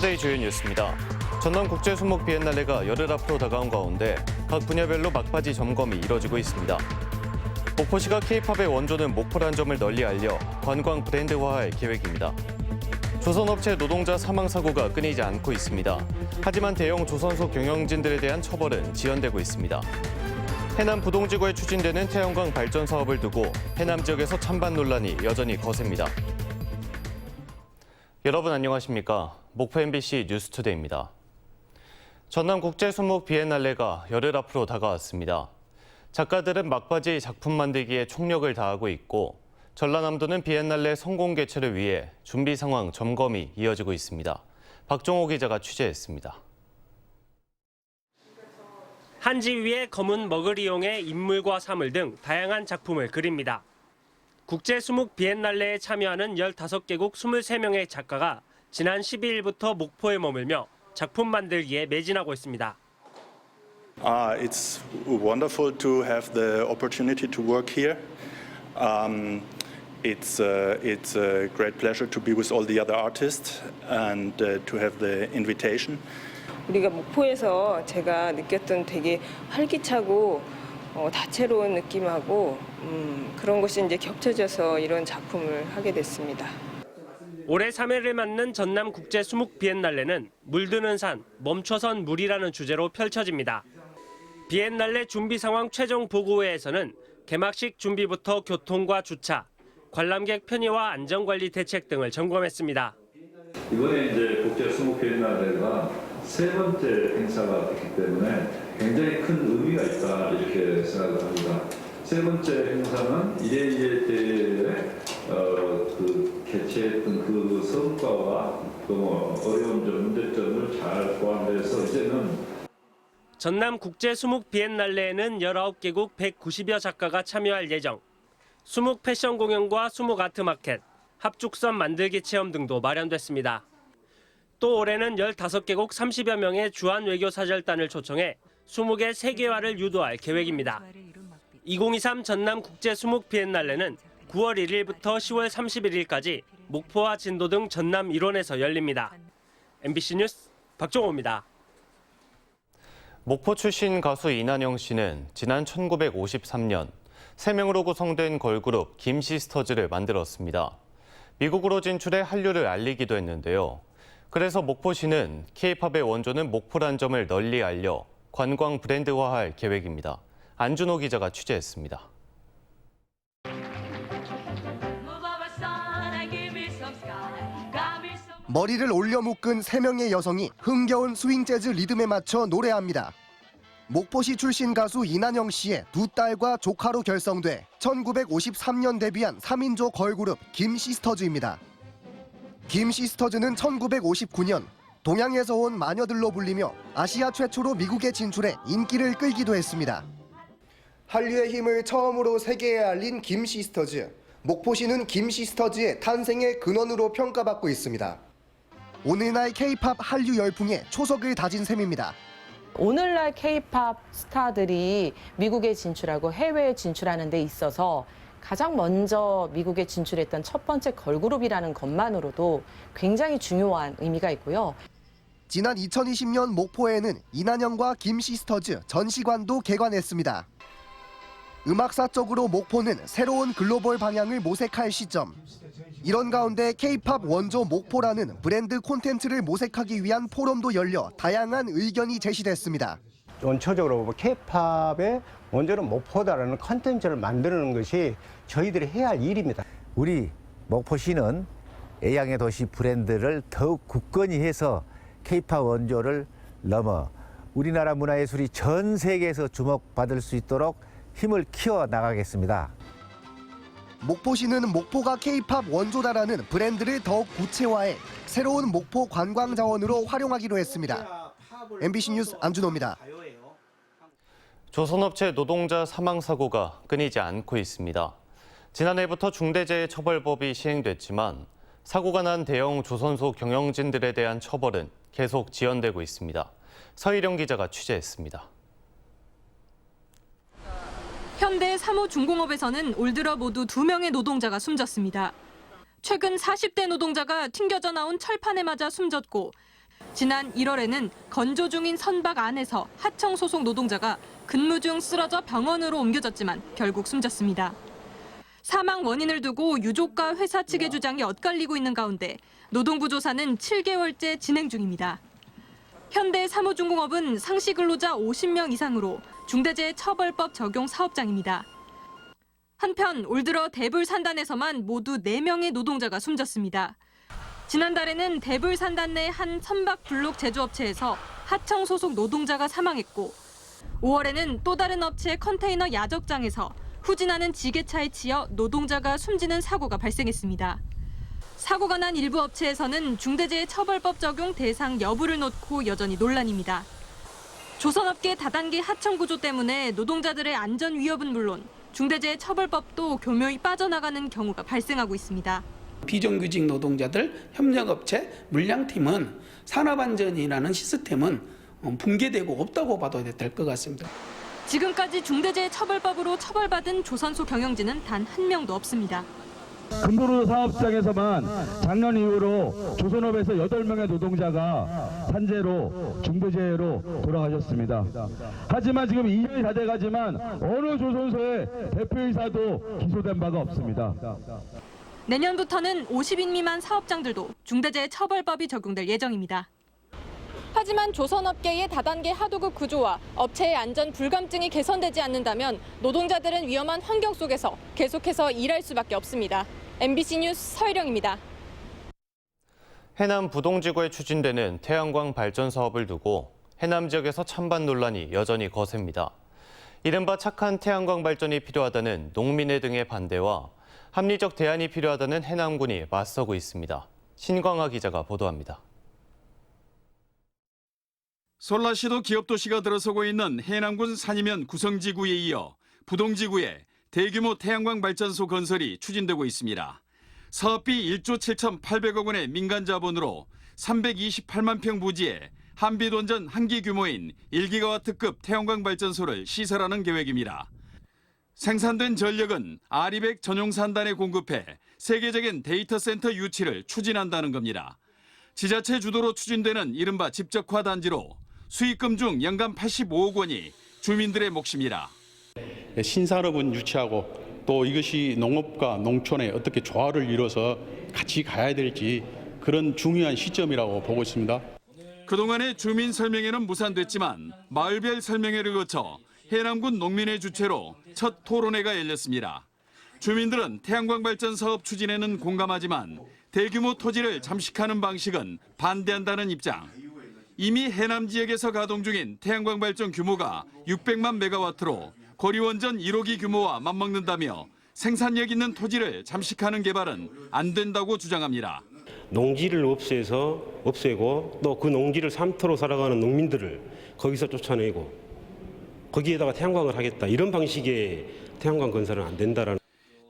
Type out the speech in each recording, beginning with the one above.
투데이 주요 뉴스입니다. 전남 국제 수목 비엔날레가 열흘 앞으로 다가온 가운데 각 분야별로 막바지 점검이 이뤄지고 있습니다. 목포시가 K-팝의 원조는 목포란 점을 널리 알려 관광 브랜드화할 계획입니다. 조선업체 노동자 사망 사고가 끊이지 않고 있습니다. 하지만 대형 조선소 경영진들에 대한 처벌은 지연되고 있습니다. 해남 부동지구에 추진되는 태양광 발전 사업을 두고 해남 지역에서 찬반 논란이 여전히 거셉니다. 여러분 안녕하십니까? 목포 MBC 뉴스투데이입니다. 전남 국제 수목 비엔날레가 열흘 앞으로 다가왔습니다. 작가들은 막바지 작품 만들기에 총력을 다하고 있고 전라남도는 비엔날레 성공 개최를 위해 준비 상황 점검이 이어지고 있습니다. 박종호 기자가 취재했습니다. 한지 위에 검은 먹을 이용해 인물과 사물 등 다양한 작품을 그립니다. 국제 수묵 비엔날레에 참여하는 15개국 23명의 작가가 지난 12일부터 목포에 머물며 작품 만들기에 매진하고 있습니다. Uh, it's wonderful to have the opportunity to work here. Um, it's, uh, it's a great pleasure to be with all the other artists and uh, to have the invitation. 우리가 목포에서 제가 느꼈던 되게 활기차고 어, 다채로운 느낌하고 음, 그런 것이 이제 겹쳐져서 이런 작품을 하게 됐습니다. 올해 3회를 맞는 전남 국제 수묵 비엔날레는 물드는 산, 멈춰선 물이라는 주제로 펼쳐집니다. 비엔날레 준비 상황 최종 보고회에서는 개막식 준비부터 교통과 주차, 관람객 편의와 안전관리 대책 등을 점검했습니다. 이번에 이제 국제 수목 비엔날레가 세 번째 행사가 됐기 때문에 굉장히 큰 의미가 있다 이렇게 생각을 합니다. 세 번째 행사는 이래 때에 어, 그 개최했던 그 성과와 또 어려운 점, 문제점을 잘 포함해서 이제는 전남 국제 수묵 비엔날레에는 19개국 190여 작가가 참여할 예정. 수묵 패션 공연과 수묵 아트 마켓, 합죽선 만들기 체험 등도 마련됐습니다. 또 올해는 15개국 30여 명의 주한 외교 사절단을 초청해 수묵의 세계화를 유도할 계획입니다. 2023 전남 국제 수묵 비엔날레는 9월 1일부터 10월 31일까지 목포와 진도 등 전남 일원에서 열립니다. MBC 뉴스 박종호입니다. 목포 출신 가수 이난영 씨는 지난 1953년 세명으로 구성된 걸그룹 김시스터즈를 만들었습니다. 미국으로 진출해 한류를 알리기도 했는데요. 그래서 목포시는 K-팝의 원조는 목포란 점을 널리 알려 관광 브랜드화할 계획입니다. 안준호 기자가 취재했습니다. 머리를 올려 묶은 세명의 여성이 흥겨운 스윙 재즈 리듬에 맞춰 노래합니다. 목포시 출신 가수 이난영 씨의 두 딸과 조카로 결성돼 1953년 데뷔한 3인조 걸그룹 김시스터즈입니다. 김시스터즈는 1959년 동양에서 온 마녀들로 불리며 아시아 최초로 미국에 진출해 인기를 끌기도 했습니다. 한류의 힘을 처음으로 세계에 알린 김 시스터즈. 목포시는 김 시스터즈의 탄생의 근원으로 평가받고 있습니다. 오늘날 K-팝 한류 열풍에 초석을 다진 셈입니다. 오늘날 K-팝 스타들이 미국에 진출하고 해외에 진출하는 데 있어서 가장 먼저 미국에 진출했던 첫 번째 걸그룹이라는 것만으로도 굉장히 중요한 의미가 있고요. 지난 2020년 목포에는 이난영과 김시스터즈 전시관도 개관했습니다. 음악사적으로 목포는 새로운 글로벌 방향을 모색할 시점. 이런 가운데 K-팝 원조 목포라는 브랜드 콘텐츠를 모색하기 위한 포럼도 열려 다양한 의견이 제시됐습니다. 원초적으로 K-팝의 원조는 목포다라는 컨텐츠를 만드는 것이 저희들이 해야 할 일입니다. 우리 목포시는 애양의 도시 브랜드를 더욱 굳건히 해서 K-팝 원조를 넘어 우리나라 문화예술이 전 세계에서 주목받을 수 있도록 힘을 키워 나가겠습니다. 목포시는 목포가 K-팝 원조다라는 브랜드를 더욱 구체화해 새로운 목포 관광 자원으로 활용하기로 했습니다. MBC 뉴스 안준호입니다. 조선업체 노동자 사망 사고가 끊이지 않고 있습니다. 지난해부터 중대재해처벌법이 시행됐지만 사고가 난 대형 조선소 경영진들에 대한 처벌은 계속 지연되고 있습니다. 서희령 기자가 취재했습니다. 현대 사무중공업에서는 올 들어 모두 두명의 노동자가 숨졌습니다. 최근 40대 노동자가 튕겨져 나온 철판에 맞아 숨졌고 지난 1월에는 건조 중인 선박 안에서 하청 소속 노동자가 근무 중 쓰러져 병원으로 옮겨졌지만 결국 숨졌습니다. 사망 원인을 두고 유족과 회사 측의 주장이 엇갈리고 있는 가운데 노동부 조사는 7개월째 진행 중입니다. 현대 사무중공업은 상시 근로자 50명 이상으로 중대재해처벌법 적용 사업장입니다. 한편 올 들어 대불 산단에서만 모두 4명의 노동자가 숨졌습니다. 지난달에는 대불 산단 내 한 선박 블록 제조업체에서 하청 소속 노동자가 사망했고 5월에는 또 다른 업체 컨테이너 야적장에서 후진하는 지게차에 치여 노동자가 숨지는 사고가 발생했습니다. 사고가 난 일부 업체에서는 중대재해처벌법 적용 대상 여부를 놓고 여전히 논란입니다. 조선업계 다단계 하청 구조 때문에 노동자들의 안전 위협은 물론 중대재해처벌법도 교묘히 빠져나가는 경우가 발생하고 있습니다. 비정규직 노동자들 협력업체 물량팀은 산업안전이라는 시스템은 어, 붕괴되고 없다고 봐도 될 것 같습니다. 지금까지 중대재해처벌법으로 처벌받은 조선소 경영진은 단 한 명도 없습니다. 금도로 사업장에서만 작년 이후로 조선업에서 8명의 노동자가 산재로 중대재해로 돌아가셨습니다. 하지만 지금 2년이 다 돼가지만 어느 조선소의 대표이사도 기소된 바가 없습니다. 내년부터는 50인 미만 사업장들도 중대재해처벌법이 적용될 예정입니다. 하지만 조선업계의 다단계 하도급 구조와 업체의 안전 불감증이 개선되지 않는다면 노동자들은 위험한 환경 속에서 계속해서 일할 수밖에 없습니다. MBC 뉴스 서희령입니다. 해남 부동지구에 추진되는 태양광 발전 사업을 두고 해남 지역에서 찬반 논란이 여전히 거셉니다. 이른바 착한 태양광 발전이 필요하다는 농민회 등의 반대와 합리적 대안이 필요하다는 해남군이 맞서고 있습니다. 신광하 기자가 보도합니다. 솔라시도 기업도시가 들어서고 있는 해남군 산이면 구성지구에 이어 부동지구에 대규모 태양광 발전소 건설이 추진되고 있습니다. 사업비 1조 7,800억 원의 민간 자본으로 328만 평 부지에 한빛원전 한기 규모인 1기가와트급 태양광 발전소를 시설하는 계획입니다. 생산된 전력은 아리백 전용 산단에 공급해 세계적인 데이터 센터 유치를 추진한다는 겁니다. 지자체 주도로 추진되는 이른바 집적화 단지로 수익금 중 연간 85억 원이 주민들의 몫입니다. 신산업은 유치하고 또 이것이 농업과 농촌에 어떻게 조화를 이뤄서 같이 가야 될지 그런 중요한 시점이라고 보고 있습니다. 그동안의 주민 설명회는 무산됐지만 마을별 설명회를 거쳐 해남군 농민회 주최로 첫 토론회가 열렸습니다. 주민들은 태양광 발전 사업 추진에는 공감하지만 대규모 토지를 잠식하는 방식은 반대한다는 입장. 이미 해남 지역에서 가동 중인 태양광 발전 규모가 600만 메가와트로 고리원전 1호기 규모와 맞먹는다며 생산력 있는 토지를 잠식하는 개발은 안 된다고 주장합니다. 농지를 없애서 없애고 또 그 농지를 삼터로 살아가는 농민들을 거기서 쫓아내고 거기에다가 태양광을 하겠다 이런 방식의 태양광 건설은 안 된다라는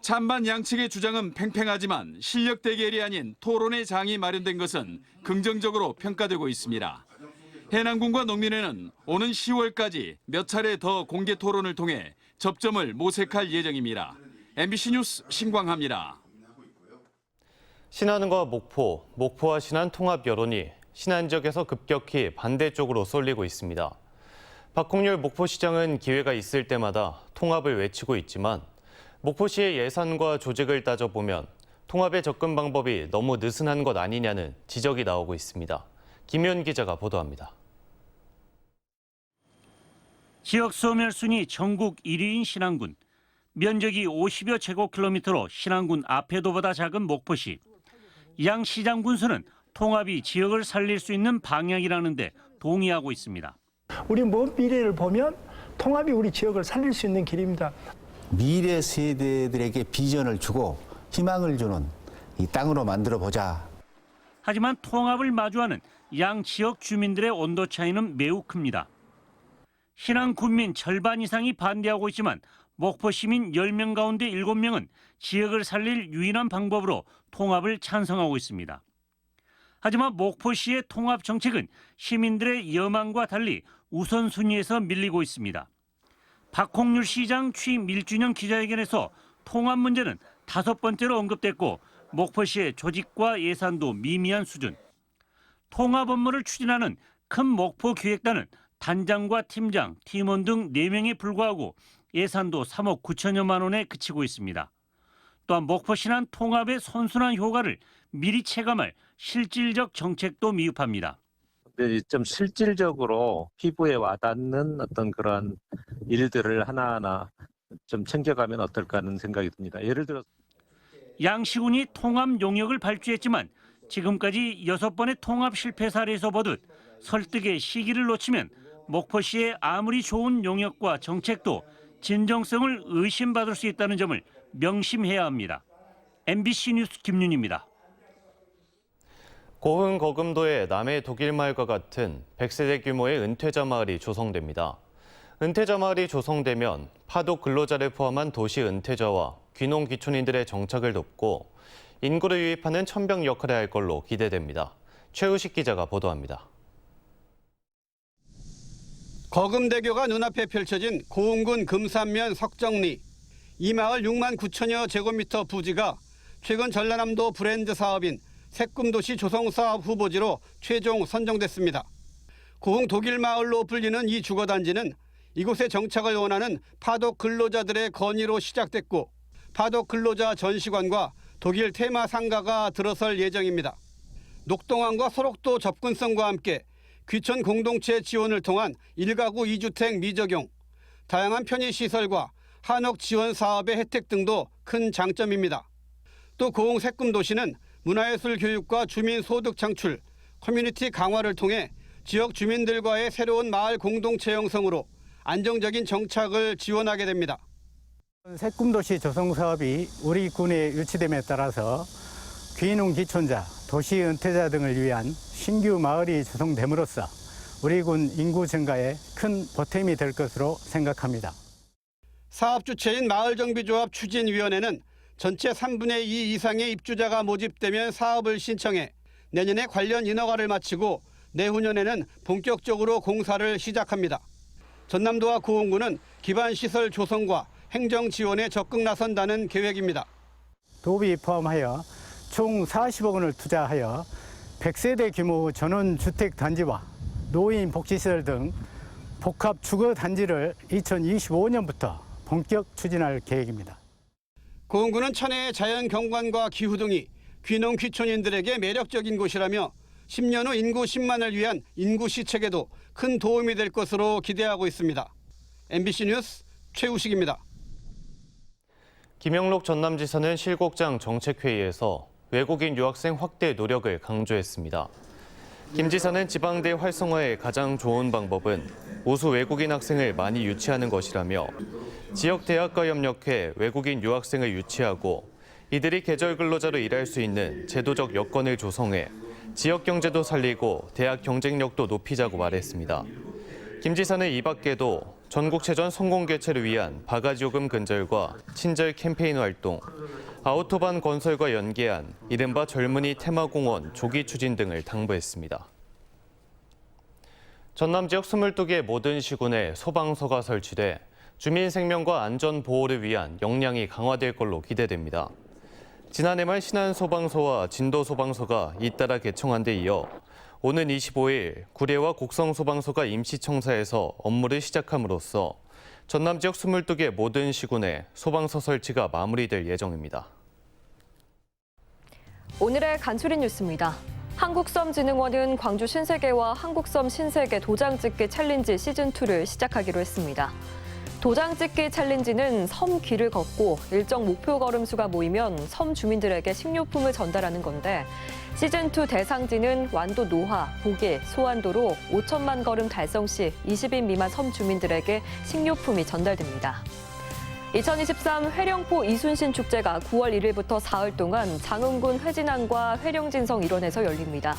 찬반 양측의 주장은 팽팽하지만 실력 대결이 아닌 토론의 장이 마련된 것은 긍정적으로 평가되고 있습니다. 해남군과 농민회는 오는 10월까지 몇 차례 더 공개 토론을 통해 접점을 모색할 예정입니다. MBC 뉴스 신광합니다. 신안과 목포, 목포와 신안 통합 여론이 신안 지역에서 급격히 반대쪽으로 쏠리고 있습니다. 박홍렬 목포시장은 기회가 있을 때마다 통합을 외치고 있지만 목포시의 예산과 조직을 따져보면 통합에 접근 방법이 너무 느슨한 것 아니냐는 지적이 나오고 있습니다. 김현 기자가 보도합니다. 지역 소멸 순위 전국 1위인 신안군. 면적이 50여 제곱킬로미터로 신안군 아패도보다 작은 목포시. 양 시장 군수는 통합이 지역을 살릴 수 있는 방향이라는데 동의하고 있습니다. 우리 먼 미래를 보면 통합이 우리 지역을 살릴 수 있는 길입니다. 미래 세대들에게 비전을 주고 희망을 주는 이 땅으로 만들어 보자. 하지만 통합을 마주하는 양 지역 주민들의 온도 차이는 매우 큽니다. 신안 군민 절반 이상이 반대하고 있지만 목포 시민 10명 가운데 7명은 지역을 살릴 유일한 방법으로 통합을 찬성하고 있습니다. 하지만 목포시의 통합 정책은 시민들의 여망과 달리 우선순위에서 밀리고 있습니다. 박홍률 시장 취임 1주년 기자회견에서 통합 문제는 다섯 번째로 언급됐고 목포시의 조직과 예산도 미미한 수준. 통합 업무를 추진하는 큰 목포 기획단은 단장과 팀장, 팀원 등 4명에 불과하고 예산도 3억 9천여만 원에 그치고 있습니다. 또한 목포 신안 통합의 선순환 효과를 미리 체감할 실질적 정책도 미흡합니다. 네, 좀 실질적으로 피부에 와닿는 어떤 그런 일들을 하나하나 좀 챙겨가면 어떨까 하는 생각이 듭니다. 예를 들어 양 시군이 통합 용역을 발주했지만 지금까지 여섯 번의 통합 실패 사례에서 보듯 설득의 시기를 놓치면 목포시의 아무리 좋은 용역과 정책도 진정성을 의심받을 수 있다는 점을 명심해야 합니다. MBC 뉴스 김윤입니다. 고흥 거금도의 남해 독일 마을과 같은 100세대 규모의 은퇴자 마을이 조성됩니다. 은퇴자 마을이 조성되면 파독 근로자를 포함한 도시 은퇴자와 귀농 귀촌인들의 정착을 돕고 인구를 유입하는 천병 역할을 할 걸로 기대됩니다. 최우식 기자가 보도합니다. 거금대교가 눈앞에 펼쳐진 고흥군 금산면 석정리. 이 마을 6만 9천여 제곱미터 부지가 최근 전라남도 브랜드 사업인 새꿈도시 조성사업 후보지로 최종 선정됐습니다. 고흥 독일 마을로 불리는 이 주거단지는 이곳에 정착을 원하는 파독 근로자들의 건의로 시작됐고 파독 근로자 전시관과 독일 테마 상가가 들어설 예정입니다. 녹동항과 소록도 접근성과 함께 귀촌 공동체 지원을 통한 1가구 2주택 미적용, 다양한 편의시설과 한옥 지원 사업의 혜택 등도 큰 장점입니다. 또 고흥 새꿈도시는 문화예술 교육과 주민 소득 창출, 커뮤니티 강화를 통해 지역 주민들과의 새로운 마을 공동체 형성으로 안정적인 정착을 지원하게 됩니다. 새꿈도시 조성 사업이 우리 군에 유치됨에 따라서 귀농 기촌자, 도시 은퇴자 등을 위한 신규 마을이 조성됨으로써 우리 군 인구 증가에 큰 보탬이 될 것으로 생각합니다. 사업 주체인 마을정비조합 추진위원회는 전체 3분의 2 이상의 입주자가 모집되면 사업을 신청해 내년에 관련 인허가를 마치고 내후년에는 본격적으로 공사를 시작합니다. 전남도와 고흥군은 기반 시설 조성과 행정 지원에 적극 나선다는 계획입니다. 도비 포함하여 총 40억 원을 투자하여 100세대 규모 전원 주택 단지와 노인 복지시설 등 복합 주거 단지를 2025년부터 본격 추진할 계획입니다. 고흥군은 천혜의 자연 경관과 기후 등이 귀농 귀촌인들에게 매력적인 곳이라며 10년 후 인구 10만을 위한 인구 시책에도 큰 도움이 될 것으로 기대하고 있습니다. MBC 뉴스 최우식입니다. 김영록 전남지사는 실곡장 정책회의에서 외국인 유학생 확대 노력을 강조했습니다. 김 지사는 지방대 활성화의 가장 좋은 방법은 우수 외국인 학생을 많이 유치하는 것이라며 지역 대학과 협력해 외국인 유학생을 유치하고 이들이 계절 근로자로 일할 수 있는 제도적 여건을 조성해 지역 경제도 살리고 대학 경쟁력도 높이자고 말했습니다. 김 지사는 이 밖에도 전국체전 성공 개최를 위한 바가지 요금 근절과 친절 캠페인 활동, 아우토반 건설과 연계한 이른바 젊은이 테마공원 조기 추진 등을 당부했습니다. 전남 지역 22개 모든 시군에 소방서가 설치돼 주민 생명과 안전 보호를 위한 역량이 강화될 걸로 기대됩니다. 지난해 말 신안 소방서와 진도 소방서가 잇따라 개청한 데 이어 오는 25일 구례와 곡성 소방서가 임시청사에서 업무를 시작함으로써 전남 지역 22개 모든 시군에 소방서 설치가 마무리될 예정입니다. 오늘의 간추린 뉴스입니다. 한국섬진흥원은 광주 신세계와 한국섬 신세계 도장 찍기 챌린지 시즌2를 시작하기로 했습니다. 도장 찍기 챌린지는 섬 길을 걷고 일정 목표 걸음수가 모이면 섬 주민들에게 식료품을 전달하는 건데 시즌2 대상지는 완도 노화, 보길, 소환도로 5천만 걸음 달성 시 20인 미만 섬 주민들에게 식료품이 전달됩니다. 2023 회령포 이순신 축제가 9월 1일부터 사흘 동안 장흥군 회진항과 회령진성 일원에서 열립니다.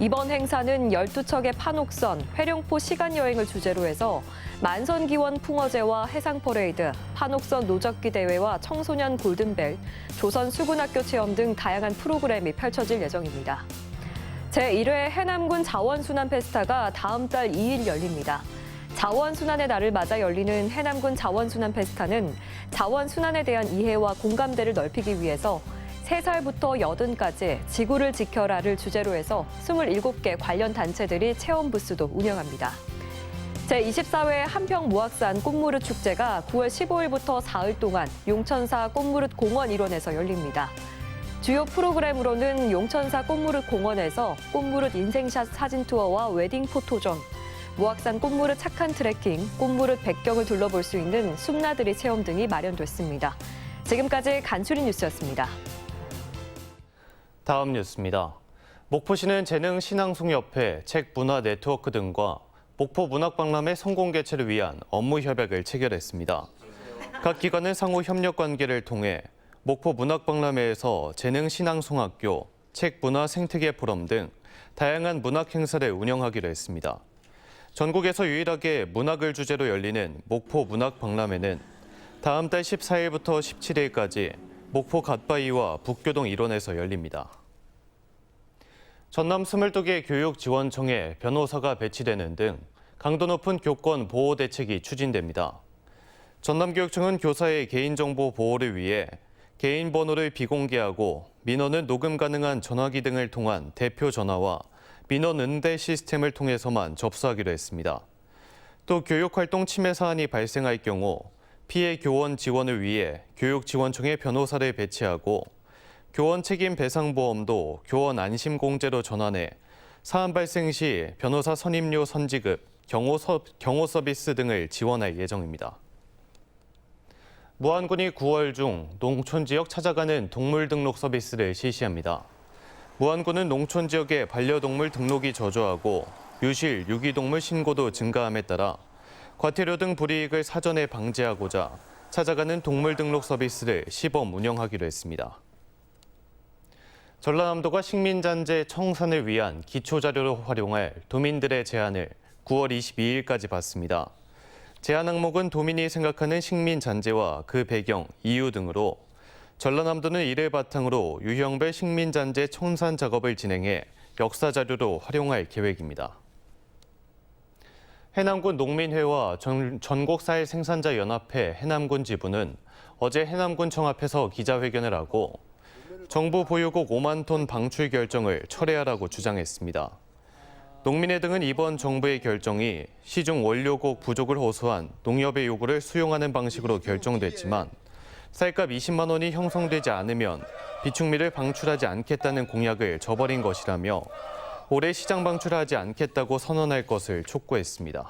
이번 행사는 12척의 판옥선, 회령포 시간여행을 주제로 해서 만선기원 풍어제와 해상퍼레이드, 판옥선 노적기 대회와 청소년 골든벨, 조선 수군학교 체험 등 다양한 프로그램이 펼쳐질 예정입니다. 제1회 해남군 자원순환 페스타가 다음 달 2일 열립니다. 자원순환의 날을 맞아 열리는 해남군 자원순환 페스타는 자원순환에 대한 이해와 공감대를 넓히기 위해서 3살부터 80까지 지구를 지켜라를 주제로 해서 27개 관련 단체들이 체험 부스도 운영합니다. 제24회 한평무악산 꽃무릇 축제가 9월 15일부터 사흘 동안 용천사 꽃무릇 공원 일원에서 열립니다. 주요 프로그램으로는 용천사 꽃무릇 공원에서 꽃무릇 인생샷 사진 투어와 웨딩 포토존, 무악산 꽃무릇 착한 트레킹, 꽃무릇 백경을 둘러볼 수 있는 숲나들이 체험 등이 마련됐습니다. 지금까지 간추린 뉴스였습니다. 다음 뉴스입니다. 목포시는 재능 신앙송협회, 책 문화 네트워크 등과 목포 문학박람회 성공 개최를 위한 업무 협약을 체결했습니다. 각 기관은 상호 협력 관계를 통해 목포 문학박람회에서 재능 신앙송학교, 책 문화 생태계 포럼 등 다양한 문학 행사를 운영하기로 했습니다. 전국에서 유일하게 문학을 주제로 열리는 목포 문학박람회는 다음 달 14일부터 17일까지 목포 갓바위와 북교동 일원에서 열립니다. 전남 22개 교육지원청에 변호사가 배치되는 등 강도 높은 교권 보호 대책이 추진됩니다. 전남교육청은 교사의 개인정보 보호를 위해 개인 번호를 비공개하고 민원은 녹음 가능한 전화기 등을 통한 대표 전화와 민원 응대 시스템을 통해서만 접수하기로 했습니다. 또 교육활동 침해 사안이 발생할 경우 피해 교원 지원을 위해 교육지원청에 변호사를 배치하고 교원 책임 배상 보험도 교원 안심 공제로 전환해 사안 발생 시 변호사 선임료 선지급, 경호, 서, 경호 서비스 등을 지원할 예정입니다. 무안군이 9월 중 농촌 지역 찾아가는 동물 등록 서비스를 실시합니다. 무안군은 농촌 지역의 반려동물 등록이 저조하고 유실, 유기동물 신고도 증가함에 따라 과태료 등 불이익을 사전에 방지하고자 찾아가는 동물 등록 서비스를 시범 운영하기로 했습니다. 전라남도가 식민잔재 청산을 위한 기초자료로 활용할 도민들의 제안을 9월 22일까지 받습니다. 제안 항목은 도민이 생각하는 식민잔재와 그 배경, 이유 등으로 전라남도는 이를 바탕으로 유형별 식민잔재 청산 작업을 진행해 역사자료로 활용할 계획입니다. 해남군 농민회와 전, 전국사회생산자 연합회 해남군 지부는 어제 해남군 청 앞에서 기자회견을 하고 정부 보유국 5만 톤 방출 결정을 철회하라고 주장했습니다. 농민회 등은 이번 정부의 결정이 시중 원료국 부족을 호소한 농협의 요구를 수용하는 방식으로 결정됐지만 쌀값 20만 원이 형성되지 않으면 비축미를 방출하지 않겠다는 공약을 저버린 것이라며 올해 시장 방출하지 않겠다고 선언할 것을 촉구했습니다.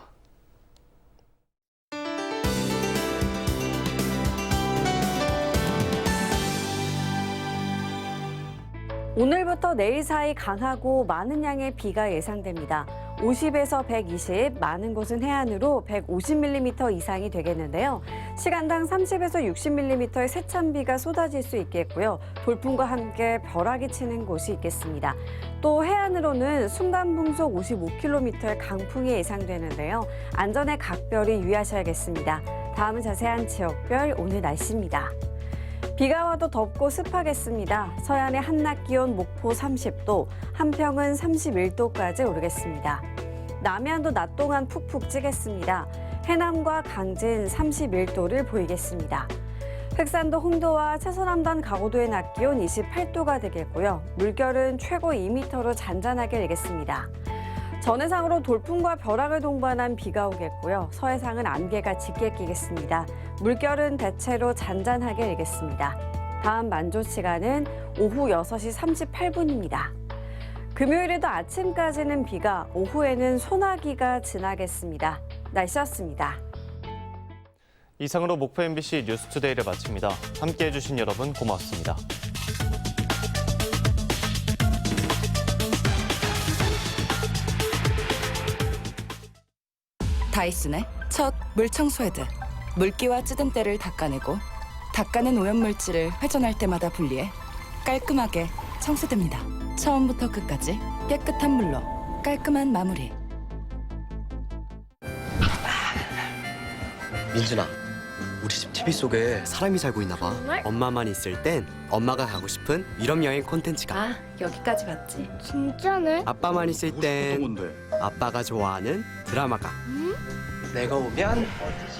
오늘부터 내일 사이 강하고 많은 양의 비가 예상됩니다. 50에서 120, 많은 곳은 해안으로 150mm 이상이 되겠는데요. 시간당 30에서 60mm의 세찬 비가 쏟아질 수 있겠고요. 돌풍과 함께 벼락이 치는 곳이 있겠습니다. 또 해안으로는 순간 풍속 55km의 강풍이 예상되는데요. 안전에 각별히 유의하셔야겠습니다. 다음은 자세한 지역별 오늘 날씨입니다. 비가 와도 덥고 습하겠습니다. 서해안의 한낮 기온 목포 30도, 한평은 31도까지 오르겠습니다. 남해안도 낮 동안 푹푹 찌겠습니다. 해남과 강진 31도를 보이겠습니다. 흑산도 홍도와 채서남단 가고도의 낮 기온 28도가 되겠고요. 물결은 최고 2m로 잔잔하게 일겠습니다. 전해상으로 돌풍과 벼락을 동반한 비가 오겠고요. 서해상은 안개가 짙게 끼겠습니다. 물결은 대체로 잔잔하게 일겠습니다. 다음 만조 시간은 오후 6시 38분입니다. 금요일에도 아침까지는 비가, 오후에는 소나기가 지나겠습니다. 날씨였습니다. 이상으로 목포 MBC 뉴스투데이를 마칩니다. 함께해 주신 여러분 고맙습니다. 다이슨의 첫 물청소 헤드. 물기와 찌든때를 닦아내고 닦아낸 오염물질을 회전할 때마다 분리해 깔끔하게 청소됩니다. 처음부터 끝까지 깨끗한 물로 깔끔한 마무리. 민준아, 우리 집 TV 속에 사람이 살고 있나 봐. 엄마만 있을 땐 엄마가 가고 싶은 유럽 여행 콘텐츠가. 아, 여기까지 봤지. 진짜네? 아빠만 있을 땐 아빠가 좋아하는 드라마가. 내가 오면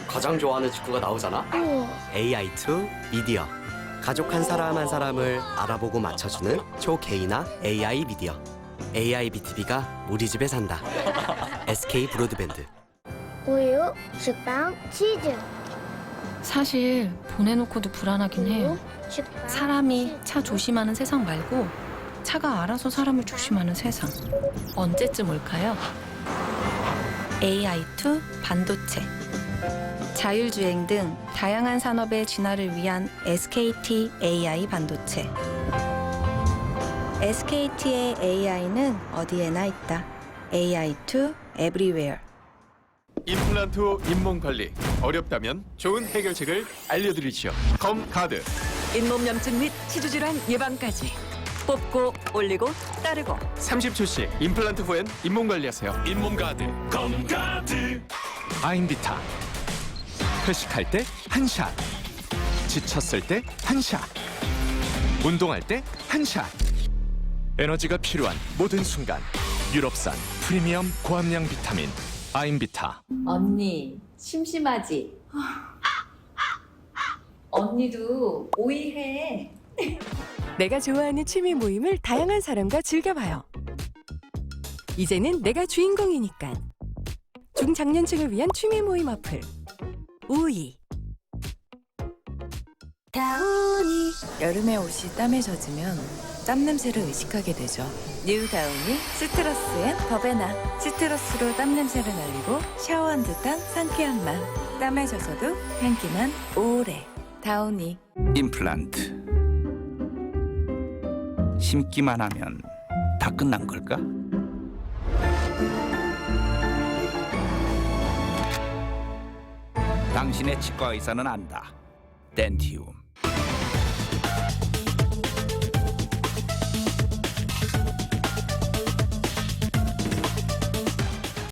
가장 좋아하는 직구가 나오잖아. 우와. AI2 미디어. 가족 한 사람 한 사람을 알아보고 맞춰주는 초개인화 AI 미디어. AI BTV가 우리 집에 산다. SK 브로드밴드. 우유, 식빵, 치즈. 사실 보내놓고도 불안하긴 해요. 식빵, 사람이 차 조심하는 세상 말고 차가 알아서 사람을 조심하는 세상. 언제쯤 올까요? AI2 반도체. 자율주행 등 다양한 산업의 진화를 위한 SKT AI 반도체. SKT의 AI는 어디에나 있다. AI2 Everywhere. 임플란트 후 잇몸 관리 어렵다면 좋은 해결책을 알려드리죠. 검가드 잇몸 염증 및 치주 질환 예방까지 뽑고 올리고 따르고 30초씩 임플란트 후엔 잇몸 관리하세요. 잇몸 가드 검가드 아임비타 회식할 때 한 샷, 지쳤을 때 한 샷, 운동할 때 한 샷. 에너지가 필요한 모든 순간 유럽산 프리미엄 고함량 비타민 아임비타. 언니, 심심하지? 언니도 오이해. 내가 좋아하는 취미 모임을 다양한 사람과 즐겨봐요. 이제는 내가 주인공이니까. 중장년층을 위한 취미 모임 어플 우이 다운이 여름에 옷이 땀에 젖으면 땀 냄새를 의식하게 되죠. 뉴 다운이 시트러스 앤 버베나 시트러스로 땀 냄새를 날리고 샤워한 듯한 상쾌한 맛. 땀에 젖어도 향기만 오래. 다운이 임플란트 심기만 하면 다 끝난 걸까? 당신의 치과 의사는 안다. 덴티움